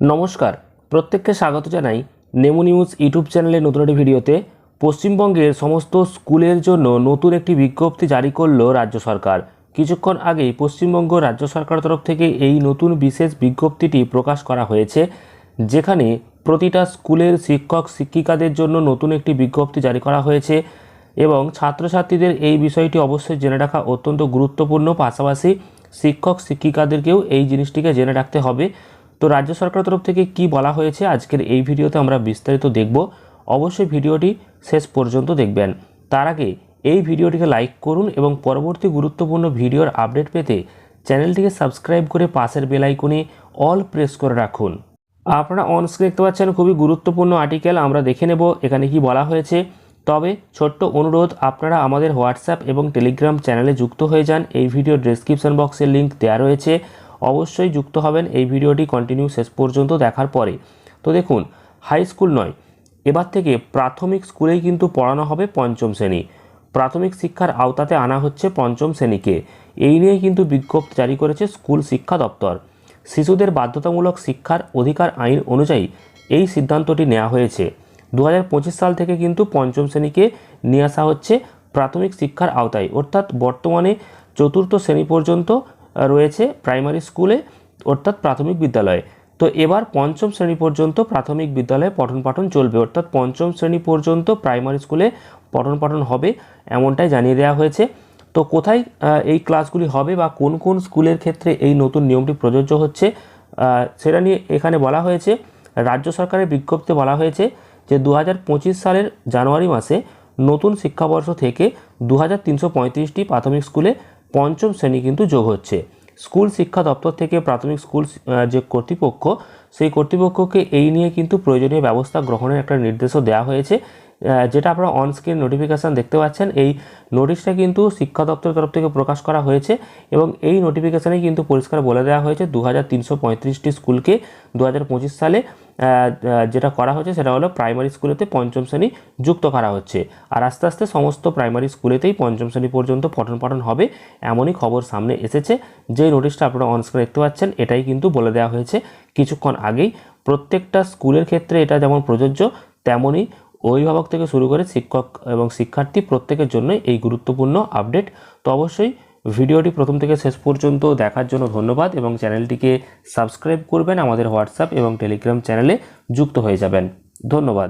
নমস্কার, প্রত্যেককে স্বাগত জানাই নেমু নিউজ ইউটিউব চ্যানেলের নতুন একটি ভিডিওতে। পশ্চিমবঙ্গের সমস্ত স্কুলের জন্য নতুন একটি বিজ্ঞপ্তি জারি করল রাজ্য সরকার। কিছুক্ষণ আগেই পশ্চিমবঙ্গ রাজ্য সরকারের তরফ থেকে এই নতুন বিশেষ বিজ্ঞপ্তিটি প্রকাশ করা হয়েছে, যেখানে প্রতিটা স্কুলের শিক্ষক, শিক্ষিকাদের জন্য নতুন একটি বিজ্ঞপ্তি জারি করা হয়েছে এবং ছাত্রছাত্রীদের এই বিষয়টি অবশ্যই জেনে রাখা অত্যন্ত গুরুত্বপূর্ণ। পাশাপাশি শিক্ষক, শিক্ষিকাদেরকেও এই জিনিসটিকে জেনে রাখতে হবে। তো রাজ্য সরকারের তরফ থেকে কি বলা হয়েছে আজকের এই ভিডিওতে আমরা বিস্তারিত দেখব। অবশ্যই ভিডিওটি শেষ পর্যন্ত দেখবেন। তার আগে এই ভিডিওটিকে লাইক করুন এবং পরবর্তী গুরুত্বপূর্ণ ভিডিওর আপডেট পেতে চ্যানেলটিকে সাবস্ক্রাইব করে পাশের বেল আইকনে অল প্রেস করে রাখুন। আপনারা অন স্ক্রিন দেখতে পাচ্ছেন খুবই গুরুত্বপূর্ণ আর্টিকেল, আমরা দেখে নেব এখানে কি বলা হয়েছে। তবে ছোট্ট অনুরোধ, আপনারা আমাদের হোয়াটসঅ্যাপ এবং টেলিগ্রাম চ্যানেলে যুক্ত হয়ে যান। এই ভিডিও ডেসক্রিপশন বক্সের লিঙ্ক দেওয়া রয়েছে। অবশ্যই যুক্ত হবেন এই ভিডিওটি কন্টিনিউ শেষ পর্যন্ত দেখার পরে। তো দেখুন হাই স্কুল নয়, এবার থেকে প্রাথমিক স্কুলেই কিন্তু পড়ানো হবে পঞ্চম শ্রেণি। প্রাথমিক শিক্ষার আওতাতে আনা হচ্ছে পঞ্চম শ্রেণীকে। এই নিয়ে কিন্তু বিজ্ঞপ্তি জারি করেছে স্কুল শিক্ষা দপ্তর। শিশুদের বাধ্যতামূলক শিক্ষার অধিকার আইন অনুযায়ী এই সিদ্ধান্তটি নেওয়া হয়েছে। দু হাজার পঁচিশ সাল থেকে কিন্তু পঞ্চম শ্রেণীকে নিয়ে আসা হচ্ছে প্রাথমিক শিক্ষার আওতায়। অর্থাৎ বর্তমানে চতুর্থ শ্রেণি পর্যন্ত রয়েছে প্রাইমারি স্কুলে, অর্থাৎ প্রাথমিক বিদ্যালয়ে। তো এবার পঞ্চম শ্রেণি পর্যন্ত প্রাথমিক বিদ্যালয়ে পঠন পাঠন চলবে, অর্থাৎ পঞ্চম শ্রেণি পর্যন্ত প্রাইমারি স্কুলে পঠন পাঠন হবে এমনটাই জানিয়ে দেওয়া হয়েছে। তো কোথায় এই ক্লাসগুলি হবে বা কোন কোন স্কুলের ক্ষেত্রে এই নতুন নিয়মটি প্রযোজ্য হচ্ছে সেটা নিয়ে এখানে বলা হয়েছে, রাজ্য সরকারের বিজ্ঞপ্তিতে বলা হয়েছে যে দু হাজার পঁচিশ সালের জানুয়ারি মাসে নতুন শিক্ষাবর্ষ থেকে দু প্রাথমিক স্কুলে পঞ্চম শ্রেণি কিন্তু যোগ হচ্ছে। স্কুল শিক্ষা দপ্তর থেকে প্রাথমিক স্কুল যে কর্তৃপক্ষ, সেই কর্তৃপক্ষকে এই নিয়ে কিন্তু প্রয়োজনীয় ব্যবস্থা গ্রহণের একটা নির্দেশও দেওয়া হয়েছে। যেটা আপনারা অন স্ক্রিন নোটিফিকেশান দেখতে পাচ্ছেন, এই নোটিশটা কিন্তু শিক্ষা দপ্তরের তরফ থেকে প্রকাশ করা হয়েছে এবং এই নোটিফিকেশানে কিন্তু পরিষ্কার বলে দেওয়া হয়েছে দু স্কুলকে দু হাজার পঁচিশ সালে যেটা করা হচ্ছে সেটা হলো প্রাইমারি স্কুলেতে পঞ্চম শ্রেণি যুক্ত করা হচ্ছে। আর আস্তে আস্তে সমস্ত প্রাইমারি স্কুলেতেই পঞ্চম শ্রেণি পর্যন্ত পঠন পাঠন হবে এমনই খবর সামনে এসেছে। যে নোটিশটা আপনারা অনস্ক্রিনে দেখতে পাচ্ছেন, এটাই কিন্তু বলে দেওয়া হয়েছে। কিছুক্ষণ আগেই প্রত্যেকটা স্কুলের ক্ষেত্রে এটা যেমন প্রযোজ্য, তেমনই অভিভাবক থেকে শুরু করে শিক্ষক এবং শিক্ষার্থী প্রত্যেকের জন্যই এই গুরুত্বপূর্ণ আপডেট। তো অবশ্যই ভিডিওটি প্রথম থেকে শেষ পর্যন্ত দেখার জন্য ধন্যবাদ এবং চ্যানেলটিকে সাবস্ক্রাইব করবেন আমাদের হোয়াটসঅ্যাপ এবং টেলিগ্রাম চ্যানেলে যুক্ত হয়ে যাবেন। ধন্যবাদ।